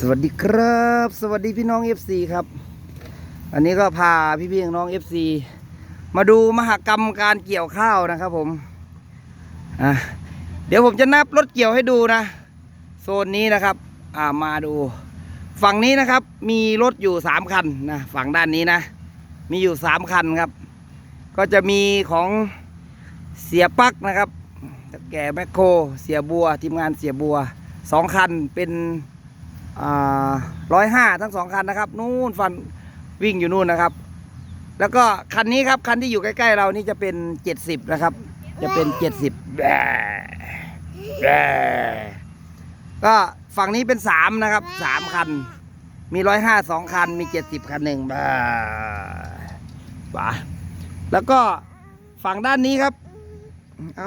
สวัสดีครับ สวัสดีพี่น้อง FC ครับ อันนี้ก็พาพี่พี่น้อง FC มาดูมหกรรมการเกี่ยวข้าวนะครับผมอะเดี๋ยวผมจะนับรถเกี่ยวให้ดูนะ โซนนี้นะครับอ่ามาดู ฝั่งนี้นะครับ มีรถอยู่สามคันนะฝั่งด้านนี้นะ มีอยู่สามคันครับ ก็จะมีของเสียปักนะครับแก่แมคโครเสียบัว ทีมงานเสียบัวสองคันเป็น ร้อยห้าทั้งสองคันนะครับ นู่นฟันวิ่งอยู่นู่นนะครับ แล้วก็คันนี้ครับ คันที่อยู่ใกล้ ๆ เรานี่จะเป็นเจ็ดสิบนะครับ จะเป็นเจ็ดสิบก็ฝั่งนี้เป็นสามนะครับสามคัน มีร้อยห้าสองคัน มีเจ็ดสิบคันหนึ่งบ้าบ้าแล้วก็ฝั่งด้านนี้ครับอ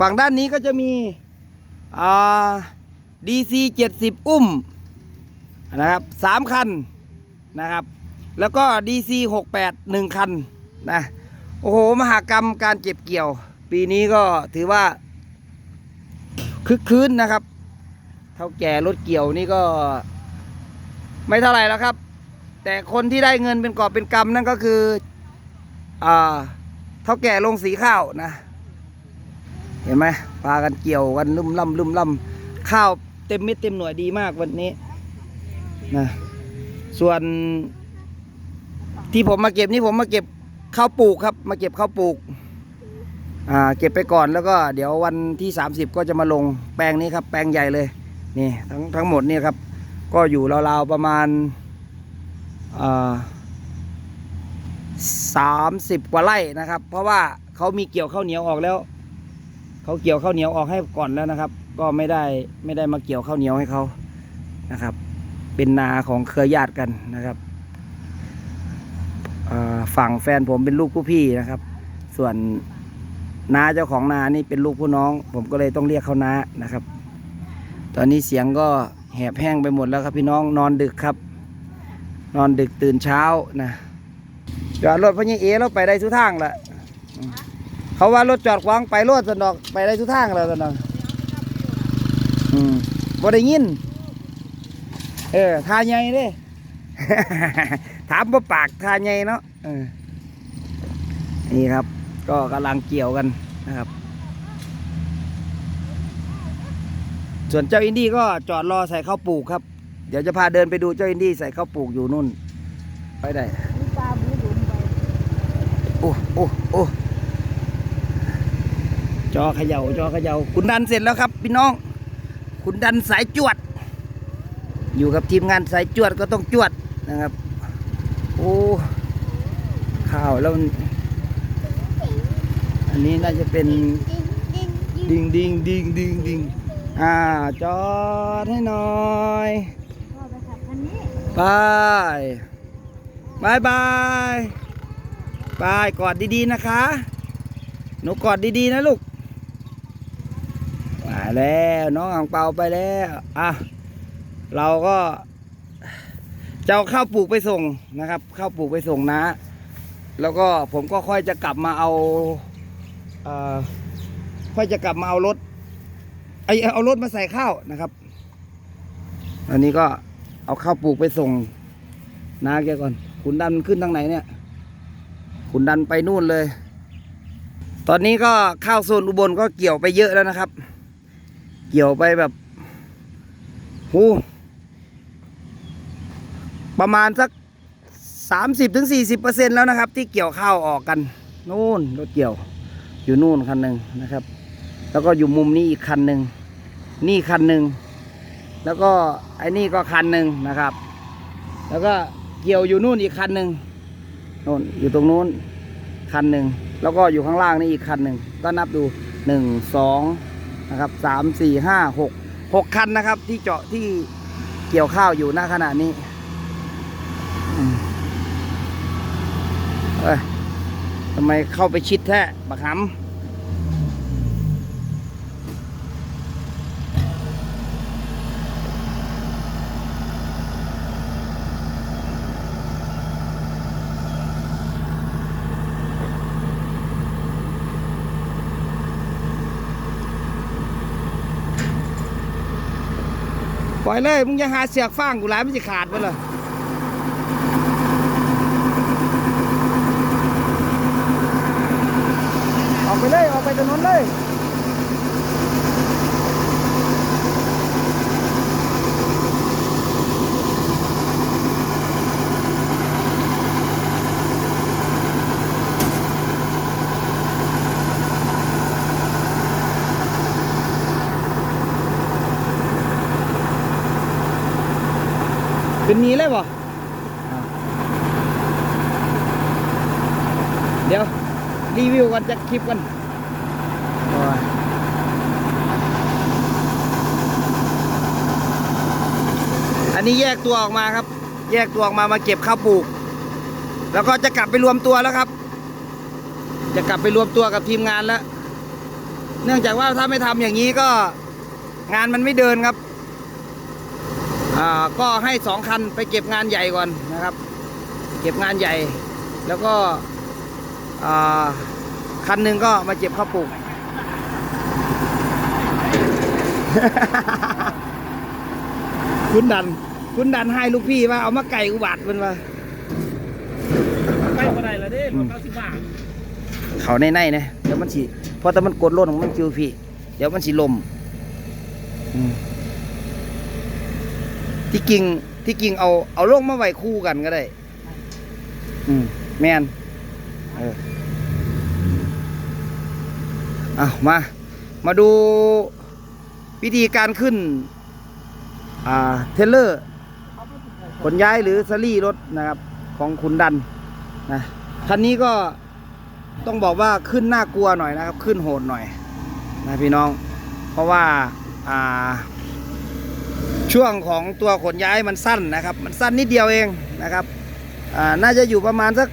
ฝั่งด้านนี้ก็จะมีอ่า DC เจ็ดสิบอุ้มนะครับสามคันนะครับ แล้วก็ DC หกแปดหนึ่งคันนะโอ้โห มหากรรมการเก็บเกี่ยว ปีนี้ก็ถือว่า คึกคืนนะครับ เท่าแก่รถเกี่ยวนี่ก็ ไม่เท่าไหร่แล้วครับ แต่คนที่ได้เงินเป็นกอบเป็นกำนั่นก็คืออ่าเท่าแก่ลงสีข้าวนะ เห็นไหมปลากันเกี่ยวกันลุ่มล่ำลุ่มล่ำข้าว เต็มเม็ดเต็มหน่วยดีมากวันนี้นะส่วนที่ผมมาเก็บนี่ผมมาเก็บข้าวปลูกครับ มาเก็บข้าวปลูกอ่าเก็บไปก่อนแล้วก็เดี๋ยววันที่ 30 ก็จะมาลงแปลงนี้ครับ แปลงใหญ่เลยนี่ทั้งทั้งหมดเนี่ยครับ ก็อยู่ราวๆประมาณสามสิบกว่าไร่นะครับ เพราะว่าเขามีเกี่ยวข้าวเหนียวออกแล้วเขาเกี่ยวข้าวเหนียวออกให้ก่อนแล้วนะครับ ก็ไม่ได้ไม่ได้มาเกี่ยวข้าวเหนียวให้เขานะครับ เป็นนาของเครือญาติกันนะครับฝั่งแฟนผมเป็นลูกผู้พี่นะครับ ส่วนน้าเจ้าของนานี่เป็นลูกผู้น้อง ผมก็เลยต้องเรียกเขาน้านะครับ ตอนนี้เสียงก็แหบแห้งไปหมดแล้วครับพี่น้องนอนดึกครับ นอนดึกตื่นเช้านะจอดรถพญเอเราไปได้ทุกทางแหละเขาว่ารถจอดขวางไปรถสนอกไปได้ทุกทางแล้วสนอก บ่ได้ยิน เออทาใหญ่เด้ ถามบ่ปากทาใหญ่เนาะนี่ครับ ก็กำลังเกี่ยวกันนะครับ ส่วนเจ้าอินดี้ก็จอดรอใส่ข้าวปลูกครับ เดี๋ยวจะพาเดินไปดูเจ้าอินดี้ใส่ข้าวปลูกอยู่นู่น ไปได้โอ้โอ้โอ้จอเขย่าจอเขย่าคุณดันเสร็จแล้วครับ พี่น้อง คุณดันสายจวด อยู่กับทีมงานสายจวดก็ต้องจวดนะครับ โอ้ข้าวแล้ว อันนี้น่าจะเป็นดิงดิงดิงดิงดิงอ่าจอดให้หน่อยไปบคันนี้ไปบายบายบายกอดดีๆนะคะ หนูกอดดีๆนะลูก แล้วน้องอ่างเปาไปแล้วอะเราก็จะเอาข้าวปลูกไปส่งนะครับข้าวปลูกไปส่งนะ แล้วก็ผมก็ค่อยจะกลับมาเอาอค่อยจะกลับมาเอารถไอเอารถมาใส่ข้าวนะครับอันนี้ก็เอาข้าวปลูกไปส่งนาแกก่อนขุนดันขึ้นทางไหนเนี่ยขุนดันไปนู่นเลย ตอนนี้ก็ข้าวโซนอุบลก็เกี่ยวไปเยอะแล้วนะครับ เกี่ยวไปแบบหูประมาณสักสามสิบถึงสี่สิบเปอร์เซ็นแล้วนะครับ ที่เกี่ยวข้าวออกกันนู่นรถเกี่ยวอยู่นู่นคันหนึ่งนะครับ แล้วก็อยู่มุมนี้อีกคันหนึ่งนี่คันหนึ่งแล้วก็ไอ้นี่ก็คันหนึ่งนะครับ แล้วก็เกี่ยวอยู่นู่นอีกคันหนึ่งนู่นอยู่ตรงนู้นคันหนึ่งแล้วก็อยู่ข้างล่างนี่อีกคันหนึ่งก็นับดูหนึ่งสอง นะครับสามสี่ห้าหกหกคันนะครับ ที่เจาะที่เกี่ยวข้าวอยู่หน้าขณะนี้เอ้ยทำไมเข้าไปชิดแท้บักหำ ล่อยเลย มึงอย่าหาเสียกฟางกูหลายมันจะขาดไปเลยออกไปเลย ออกไปถนนเลย ขึ้นนี้เลยบ่เดี๋ยว รีวิวกันจะคลิปกันโอ้ยอันนี้แยกตัวออกมาครับ แยกตัวออกมามาเก็บข้าวปลูก แล้วก็จะกลับไปรวมตัวแล้วครับ จะกลับไปรวมตัวกับทีมงานแล้ว เนื่องจากว่าถ้าไม่ทำอย่างนี้ก็งานมันไม่เดินครับอ่า ก็ให้สองคันไปเก็บงานใหญ่ก่อนนะครับ เก็บงานใหญ่ แล้วก็อ่าคันหนึ่งก็มาเก็บข้าวปลูกคุณดัน คุณดันให้ลูกพี่ว่าเอามาไก่อุบัติมันว่าไปบ่ได้ละเด้รถเก้าสิบบาทเขาในในนะเดี๋ยวมันสิเพราะแต่มันกดล่นของมันคิวพี่ เดี๋ยวมันสิลมอืม ที่กิ่งที่กิ่งเอาเอาลงมาไว้คู่กันก็ได้ อืมแมนเออเอามา มาดูวิธีการขึ้น อ่า เทเลอร์ขนย้ายหรือสลี่รถนะครับ ของคุณดันนะคันนี้ก็ต้องบอกว่าขึ้นน่ากลัวหน่อยนะครับ ขึ้นโหดหน่อยนะพี่น้อง เพราะว่า อ่า ช่วงของตัวขนย้ายมันสั้นนะครับ มันสั้นนิดเดียวเองนะครับน่าจะอยู่ประมาณสัก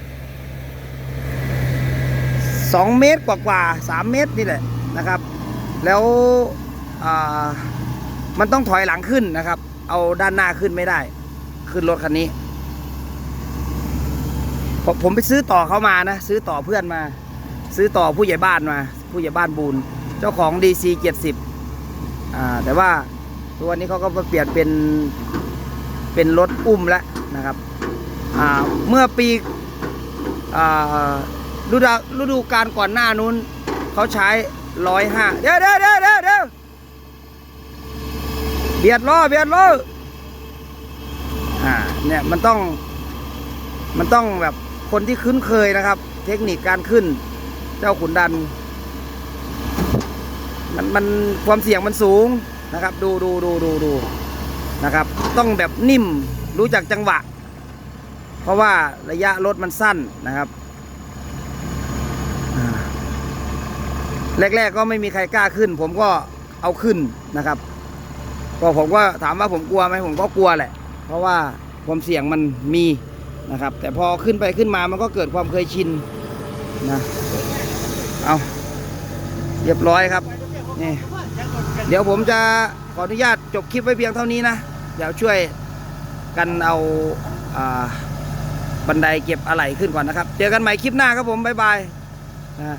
สองเมตรกว่ากว่าสามเมตรนี่แหละนะครับ แล้วมันต้องถอยหลังขึ้นนะครับ เอาด้านหน้าขึ้นไม่ได้ ขึ้นรถคันนี้ผมผมไปซื้อต่อเขามานะ ซื้อต่อเพื่อนมา ซื้อต่อผู้ใหญ่บ้านมา ผู้ใหญ่บ้านบูนเจ้าของ DC 70อ่าแต่ว่า ตัวนี้เขาก็มาเปลี่ยนเป็นเป็นรถอุ้มแล้วนะครับเมื่อปีฤดูฤดูการก่อนหน้านู้นเขาใช้ร้อยห้าเดี๋ยวเดี๋ยวเดี๋ยวเดี๋ยวเดี๋ยวเบียดล้อเบียดล้ออ่าเนี่ยมันต้องมันต้องแบบคนที่คุ้นเคยนะครับ เทคนิคการขึ้น เจ้าขุนดัน มันมันความเสี่ยงมันสูง นะครับ ดูดูดูดูดูนะครับ ต้องแบบนิ่มรู้จักจังหวะ เพราะว่าระยะรถมันสั้นนะครับแรกๆก็ไม่มีใครกล้าขึ้น ผมก็เอาขึ้นนะครับก็ผมก็ถามว่าผมกลัวไหมผมก็กลัวแหละ เพราะว่าความเสี่ยงมันมีนะครับ แต่พอขึ้นไปขึ้นมามันก็เกิดความเคยชินนะเอาเรียบร้อยครับนี่ เดี๋ยวผมจะขออนุญาตจบคลิปไว้เพียงเท่านี้นะ เดี๋ยวช่วยกันเอาบันไดเก็บอะไหล่ขึ้นก่อนนะครับ เจอกันใหม่คลิปหน้าครับผม บ๊ายบายนะ